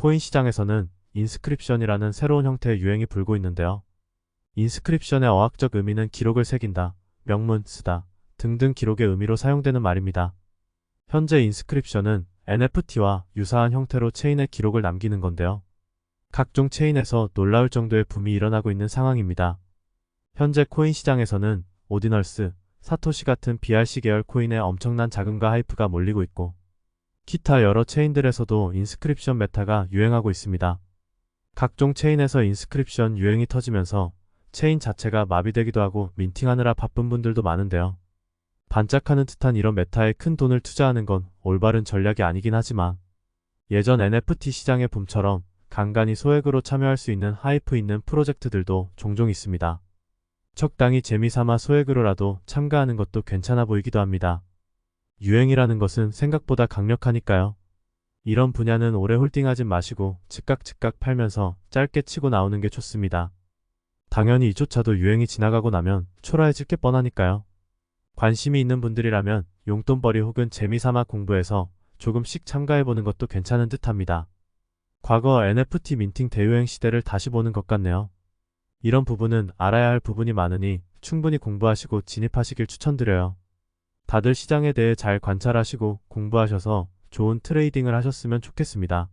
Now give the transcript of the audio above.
코인 시장에서는 인스크립션이라는 새로운 형태의 유행이 불고 있는데요. 인스크립션의 어학적 의미는 기록을 새긴다, 명문, 쓰다 등등 기록의 의미로 사용되는 말입니다. 현재 인스크립션은 NFT와 유사한 형태로 체인에 기록을 남기는 건데요. 각종 체인에서 놀라울 정도의 붐이 일어나고 있는 상황입니다. 현재 코인 시장에서는 오디널스, 사토시 같은 BRC 계열 코인에 엄청난 자금과 하이프가 몰리고 있고 기타 여러 체인들에서도 인스크립션 메타가 유행하고 있습니다. 각종 체인에서 인스크립션 유행이 터지면서 체인 자체가 마비되기도 하고 민팅하느라 바쁜 분들도 많은데요. 반짝하는 듯한 이런 메타에 큰 돈을 투자하는 건 올바른 전략이 아니긴 하지만 예전 NFT 시장의 붐처럼 간간히 소액으로 참여할 수 있는 하이프 있는 프로젝트들도 종종 있습니다. 적당히 재미삼아 소액으로라도 참가하는 것도 괜찮아 보이기도 합니다. 유행이라는 것은 생각보다 강력하니까요. 이런 분야는 오래 홀딩하진 마시고 즉각 즉각 팔면서 짧게 치고 나오는 게 좋습니다. 당연히 이조차도 유행이 지나가고 나면 초라해질 게 뻔하니까요. 관심이 있는 분들이라면 용돈벌이 혹은 재미삼아 공부해서 조금씩 참가해보는 것도 괜찮은 듯 합니다. 과거 NFT 민팅 대유행 시대를 다시 보는 것 같네요. 이런 부분은 알아야 할 부분이 많으니 충분히 공부하시고 진입하시길 추천드려요. 다들 시장에 대해 잘 관찰하시고 공부하셔서 좋은 트레이딩을 하셨으면 좋겠습니다.